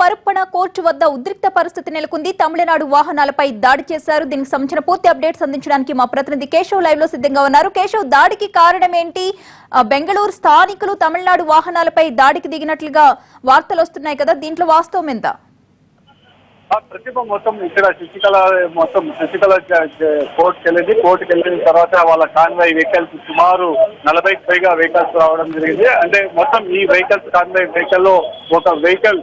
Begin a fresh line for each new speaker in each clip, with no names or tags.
పరుప్పణ court వద్ద ఉద్రిక్త పరిస్థితి నెలకొంది. తమిళనాడు వాహనాలపై దాడి చేశారు. దీనికి సంబంధించిన పూర్తి అప్డేట్స్ అందించడానికి మా ప్రతినిధి కేశవ్ లైవ్లో సిద్ధంగా ఉన్నారు. కేశవ్ దాడికి కారణం ఏంటి బెంగళూరు స్థానికులు తమిళనాడు వాహనాలపై దాడికి దిగినట్లుగా వార్తలు వస్తున్నాయి కదా. దీంట్లో వాస్తవం ఎంత?
ప్రతిభ మొత్తం ఇక్కడ శశికళ మొత్తం శశికళ జ- కోర్టుకి వెళ్ళింది కోర్టుకి వెళ్ళిన తర్వాత వాళ్ళ కాన్వాయ్ వెహికల్స్ సుమారు నలభైకి పైగా వెహికల్స్ రావడం జరిగింది. అంటే మొత్తం ఈ వెహికల్స్ కాన్వాయ్ వెహికల్లో ఒక వెహికల్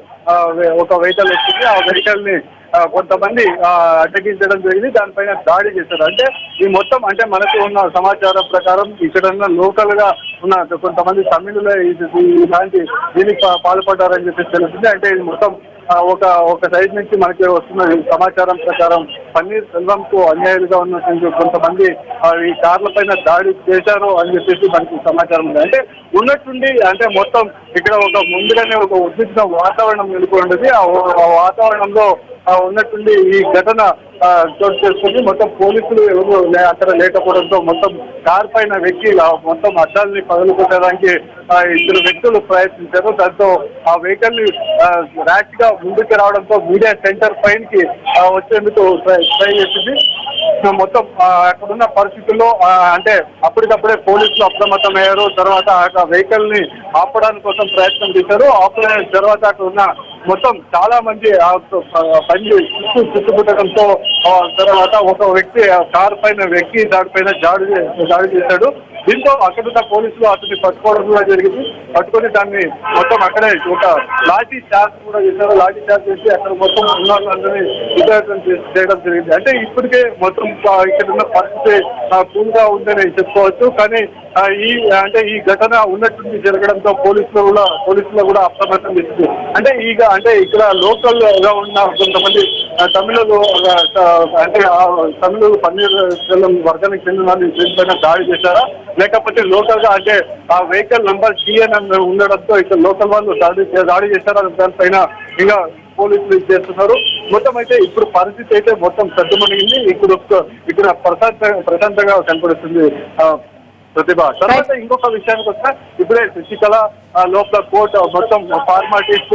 ఒక వెహికల్ వచ్చింది. ఆ వెహికల్ని కొంతమంది అటగించడం జరిగింది దానిపైన దాడి చేశారు. అంటే ఈ మొత్తం అంటే మనకు ఉన్న సమాచారం ప్రకారం ఇక్కడ ఉన్న లోకల్గా ఉన్న కొంతమంది తమిళ ఇది- ఇలాంటి దీనికి పాల్పడ్డారని చెప్పి తెలుస్తుంది. అంటే ఇది మొత్తం ఒక ఒక సైడ్ నుంచి మనకి వస్తున్న సమాచారం ప్రకారం పన్నీర్ సెల్వం కు అన్యాయులుగా ఉన్నటువంటి కొంతమంది ఈ కార్ల పైన దాడి చేశారు అని చెప్పేసి మనకి సమాచారం ఉంది. అంటే ఉన్నట్టుండి అంటే మొత్తం ఇక్కడ ఒక ముందుగానే ఒక ఉద్రిక్త వాతావరణం నెలకొండది ఆ ఆ వాతావరణంలో ఉన్నట్టుండి ఈ ఘటన చోటు చేసుకుని మొత్తం పోలీసులు ఎవరు లే- అక్కడ లేకపోవడంతో మొత్తం కార్ పైన వ్యక్తి ఆ మొత్తం అద్దాలని పగలుకొట్టడానికి ఇద్దరు వ్యక్తులు ప్రయత్నించారు. దాంతో ఆ వెహికల్ని ర్యాష్గా ముందుకు రావడంతో మీడియా సెంటర్ పైనకి వచ్చేందుకు ట్రై ట్రై చేసింది. మొత్తం అక్కడున్న పరిస్థితుల్లో అంటే అప్పటికప్పుడే పోలీసులు అప్రమత్తమయ్యారు. తర్వాత ఆ వెహికల్ని ఆపడానికి కోసం ప్రయత్నం చేశారు. ఆపడానికి తర్వాత అక్కడ ఉన్న మొత్తం చాలా మంది ఆ చుట్టూ చుట్టుముట్టడంతో తర్వాత ఒక వ్యక్తి ఆ కార్ పైన వ్యక్తి దానిపైన దాడి చే- దాడి చేశాడు. దీంతో అక్కడున్న పోలీసులు అతన్ని పట్టుకోవడం కూడా జరిగింది. పట్టుకొని దాన్ని మొత్తం అక్కడే ఒక లాఠీ చార్జ్ కూడా చేశారు. లాఠీ చార్జ్ చేసి అక్కడ మొత్తం ఉన్న వాళ్ళందరినీ విజయవంతం చేయడం జరిగింది. అంటే ఇప్పటికే మొత్తం ఇక్కడ ఉన్న పరిస్థితి కూల్గా ఉందని చెప్పుకోవచ్చు. కానీ ఈ అంటే ఈ ఘటన ఉన్నట్టుండి జరగడంతో పోలీసులు కూడా పోలీసులు కూడా అప్రమత్తం చేసింది అంటే ఇక అంటే ఇక్కడ లోకల్గా ఉన్న కొంతమంది తమిళులు అంటే ఆ తమిళ పన్నీర్ సెల్వం వర్గానికి చెందిన వాళ్ళు దీనిపైన దాడి చేశారా? లేకపోతే లోకల్గా అంటే ఆ వెహికల్ నంబర్ టీఎన్ అని ఉండడంతో ఇక్కడ లోకల్ వాళ్ళు దాడి దాడి చేశారా? దానిపైన ఇంకా పోలీసులు ఇది చేస్తున్నారు. మొత్తం అయితే ఇప్పుడు పరిస్థితి అయితే మొత్తం సర్దుమణిగింది ఇప్పుడు ఇక్కడ ప్రశాంత ప్రశాంతంగా కనపడుతుంది. ప్రతిభ. తర్వాత ఇంకొక విషయానికి వస్తే ఇప్పుడే శశికళ లోపల కోర్టు మొత్తం ఫార్మాలిటీస్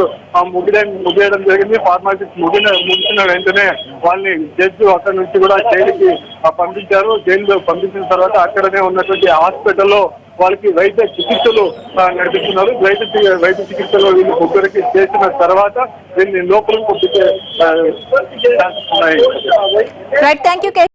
ముగియడం ముగియడం జరిగింది. ఫార్మాలిటీస్ ముగిన ముగిసిన వెంటనే వాళ్ళని జడ్జి అక్కడ నుంచి కూడా జైలుకి ఆ, పంపించారు. జైలు పంపించిన తర్వాత అక్కడనే ఉన్నటువంటి హాస్పిటల్లో వాళ్ళకి వైద్య చికిత్సలు నడిపిస్తున్నారు. వైద్య వైద్య చికిత్సలు వీళ్ళు ముగ్గురికి చేసిన తర్వాత వీళ్ళని లోపలికి పంపించే
థ్యాంక్ యూ